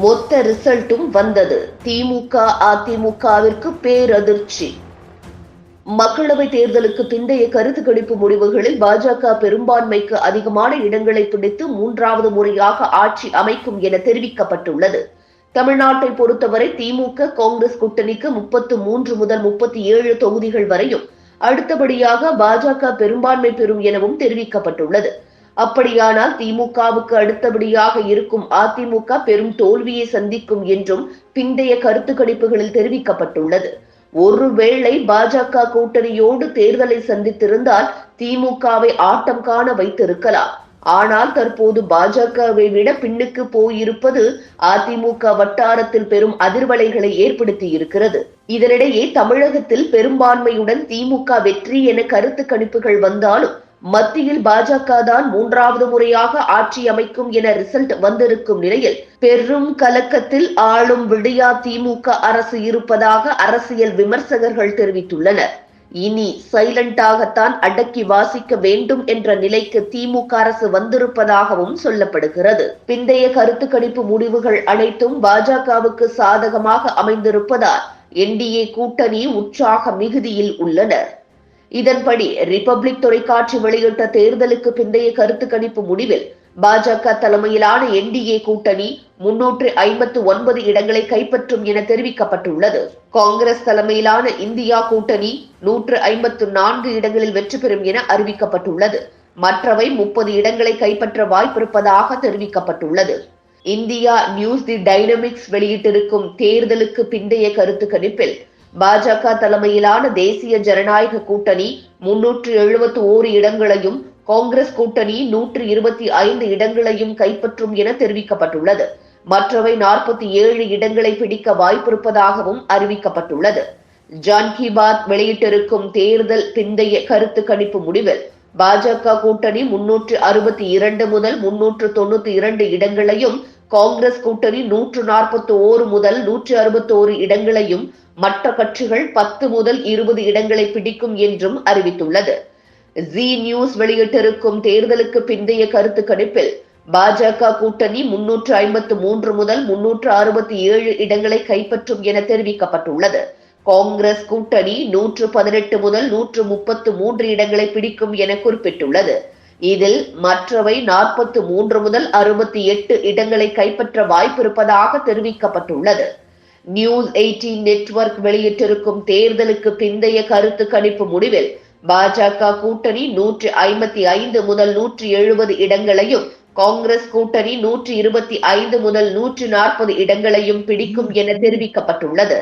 மொத்த ரிசல்ட்டும் வந்தது. திமுக அதிமுகவிற்கு பேரதிர்ச்சி. மக்களவை தேர்தலுக்கு பிந்தைய கருத்து கணிப்பு முடிவுகளில் பாஜக பெரும்பான்மைக்கு அதிகமான இடங்களை பிடித்து மூன்றாவது முறையாக ஆட்சி அமைக்கும் என தெரிவிக்கப்பட்டுள்ளது. தமிழ்நாட்டை பொறுத்தவரை திமுக காங்கிரஸ் கூட்டணிக்கு முப்பத்து மூன்று முதல் முப்பத்தி ஏழு தொகுதிகள் வரையும் அடுத்தபடியாக பாஜக பெரும்பான்மை பெறும் எனவும் தெரிவிக்கப்பட்டுள்ளது. அப்படியானால் திமுகவுக்கு அடுத்தபடியாக இருக்கும் அதிமுக பெரும் தோல்வியை சந்திக்கும் என்றும் பிந்தைய கருத்து கணிப்புகளில் தெரிவிக்கப்பட்டுள்ளது. ஒருவேளை பாஜக கூட்டணியோடு தேர்தலை சந்தித்திருந்தால் திமுகவை ஆட்டம் காண வைத்திருக்கலாம். ஆனால் தற்போது பாஜகவை விட பின்னுக்கு போயிருப்பது அதிமுக வட்டாரத்தில் பெரும் அதிர்வலைகளை ஏற்படுத்தி இருக்கிறது இதனிடையே தமிழகத்தில் பெரும்பான்மையுடன் திமுக வெற்றி என கருத்து கணிப்புகள் வந்தாலும் மத்தியில் பாஜக தான் மூன்றாவது முறையாக ஆட்சி அமைக்கும் என ரிசல்ட் வந்திருக்கும் நிலையில் பெரும் கலக்கத்தில் ஆளும் விடியா திமுக அரசு இருப்பதாக அரசியல் விமர்சகர்கள் தெரிவித்துள்ளனர். இனி சைலண்டாகத்தான் அடக்கி வாசிக்க வேண்டும் என்ற நிலைக்கு திமுக அரசு வந்திருப்பதாகவும் சொல்லப்படுகிறது. பிந்தைய கருத்து கணிப்பு முடிவுகள் அனைத்தும் பாஜகவுக்கு சாதகமாக அமைந்திருப்பதால் என்டிஏ கூட்டணி உற்சாக மிகுதியில் உள்ளனர். இதன்படி ரிபப்ளிக் தொலைக்காட்சி வெளியிட்ட தேர்தலுக்கு பிந்தைய கருத்து கணிப்பு முடிவில் பாஜக தலைமையிலான என்டிஏ கூட்டணி முன்னூற்று ஐம்பத்து ஒன்பது இடங்களை கைப்பற்றும் என தெரிவிக்கப்பட்டுள்ளது. காங்கிரஸ் தலைமையிலான இந்தியா கூட்டணி நூற்று ஐம்பத்து நான்கு இடங்களில் வெற்றி பெறும் என அறிவிக்கப்பட்டுள்ளது. மற்றவை முப்பது இடங்களை கைப்பற்ற வாய்ப்பிருப்பதாக தெரிவிக்கப்பட்டுள்ளது. இந்தியா நியூஸ் தி டைனமிக்ஸ் வெளியிட்டிருக்கும் தேர்தலுக்கு பிந்தைய கருத்து கணிப்பில் பாஜக தலைமையிலான தேசிய ஜனநாயக கூட்டணி முன்னூற்று எழுபத்தி ஓரு இடங்களையும் காங்கிரஸ் கூட்டணி நூற்று இருபத்தி ஐந்து இடங்களையும் கைப்பற்றும் என தெரிவிக்கப்பட்டுள்ளது. மற்றவை நாற்பத்தி ஏழு இடங்களை பிடிக்க வாய்ப்பிருப்பதாகவும் அறிவிக்கப்பட்டுள்ளது. ஜான் கி பாத் வெளியிட்டிருக்கும் தேர்தல் பிந்தைய கருத்து கணிப்பு முடிவில் பாஜக கூட்டணி முன்னூற்று அறுபத்தி இரண்டு முதல் முன்னூற்று தொண்ணூத்தி இரண்டு இடங்களையும் காங்கிரஸ் கூட்டணி நூற்று நாற்பத்தி ஓரு முதல் நூற்று அறுபத்தி ஓரு இடங்களையும் மற்ற கட்சிகள் பத்து முதல் இருபது இடங்களை பிடிக்கும் என்றும் அறிவித்துள்ளது. ஜி நியூஸ் வெளியிட்டிருக்கும் தேர்தலுக்கு பிந்தைய கருத்து கணிப்பில் பாஜக கூட்டணி முன்னூற்று ஐம்பத்து மூன்று முதல் முன்னூற்று அறுபத்தி ஏழு இடங்களை கைப்பற்றும் என தெரிவிக்கப்பட்டுள்ளது. காங்கிரஸ் கூட்டணி நூற்று பதினெட்டு முதல் நூற்று முப்பத்து மூன்று இடங்களை பிடிக்கும் என குறிப்பிட்டுள்ளது. இதில் மற்றவை நாற்பத்து மூன்று முதல் அறுபத்தி எட்டு இடங்களை கைப்பற்ற வாய்ப்பிருப்பதாக தெரிவிக்கப்பட்டுள்ளது. நியூஸ் எயிட்டீன் நெட்வொர்க் வெளியிட்டிருக்கும் தேர்தலுக்கு பிந்தைய கருத்து கணிப்பு முடிவில் பாஜக கூட்டணி நூற்றி ஐம்பத்தி ஐந்து முதல் நூற்றி எழுபது இடங்களையும் காங்கிரஸ் கூட்டணி நூற்றி இருபத்தி ஐந்து முதல் நூற்று நாற்பது இடங்களையும் பிடிக்கும் என தெரிவிக்கப்பட்டுள்ளது.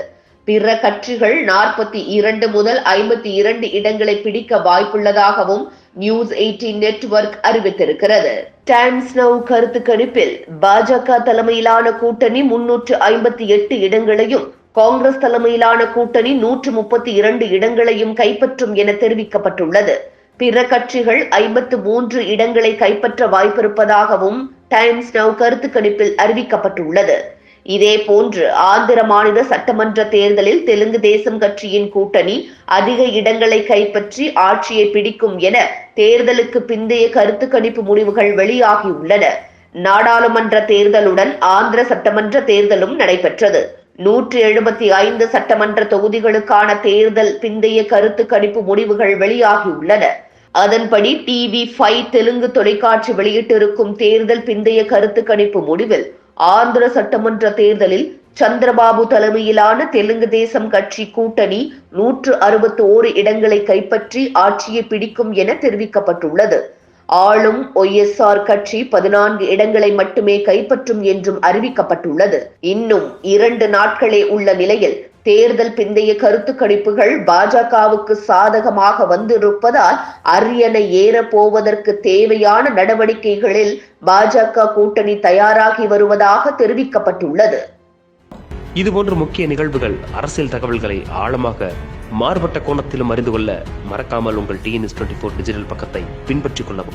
பிற கட்சிகள் நாற்பத்தி இரண்டு முதல் ஐம்பத்தி இரண்டு இடங்களை பிடிக்க வாய்ப்புள்ளதாகவும் நியூஸ் எயிட்டீன் நெட்வொர்க் அறிவித்திருக்கிறது. டைம்ஸ் நவ் கருத்து கணிப்பில் பாஜக தலைமையிலான கூட்டணி முன்னூற்று ஐம்பத்தி எட்டு இடங்களையும் காங்கிரஸ் தலைமையிலான கூட்டணி நூற்று முப்பத்தி இரண்டு இடங்களையும் கைப்பற்றும் என தெரிவிக்கப்பட்டுள்ளது. பிற கட்சிகள் ஐம்பத்து மூன்று இடங்களை கைப்பற்ற வாய்ப்பிருப்பதாகவும் டைம்ஸ் நவ் கருத்து கணிப்பில் அறிவிக்கப்பட்டுள்ளது. இதே போன்று ஆந்திர மாநில சட்டமன்ற தேர்தலில் தெலுங்கு தேசம் கட்சியின் கூட்டணி அதிக இடங்களை கைப்பற்றி ஆட்சியை பிடிக்கும் என தேர்தலுக்கு பிந்தைய கருத்து கணிப்பு முடிவுகள் வெளியாகியுள்ளன. நாடாளுமன்ற தேர்தலுடன் ஆந்திர சட்டமன்ற தேர்தலும் நடைபெற்றது. நூற்று எழுபத்தி ஐந்து சட்டமன்ற தொகுதிகளுக்கான தேர்தல் பிந்தைய கருத்து கணிப்பு முடிவுகள் வெளியாகியுள்ளன. அதன்படி டிவி ஃபைவ் தெலுங்கு தொலைக்காட்சி வெளியிட்டிருக்கும் தேர்தல் பிந்தைய கருத்து கணிப்பு முடிவில் ஆந்திர சட்டமன்ற தேர்தலில் சந்திரபாபு தலைமையிலான தெலுங்கு தேசம் கட்சி கூட்டணி நூற்று அறுபத்தி ஓரு இடங்களை கைப்பற்றி ஆட்சியை பிடிக்கும் என தெரிவிக்கப்பட்டுள்ளது. ஆளும் ஒய்எஸ்ஆர் கட்சி பதினான்கு இடங்களை மட்டுமே கைப்பற்றும் என்றும் அறிவிக்கப்பட்டுள்ளது. இன்னும் இரண்டு நாட்களே உள்ள நிலையில் தேர்தல் பிந்தைய கருத்து கணிப்புகள் பாஜகவுக்கு சாதகமாக வந்திருப்பதால் அரியணை ஏற போவதற்கு தேவையான நடவடிக்கைகளில் பாஜக கூட்டணி தயாராகி வருவதாக தெரிவிக்கப்பட்டுள்ளது. இதுபோன்ற முக்கிய நிகழ்வுகள் அரசியல் தகவல்களை ஆழமாக மாறுபட்ட கோணத்திலும் அறிந்து கொள்ள மறக்காமல் உங்கள் டிஎன்எஸ் டுவெண்ட்டி ஃபோர் டிஜிட்டல் பக்கத்தை பின்பற்றிக் கொள்ளவும்.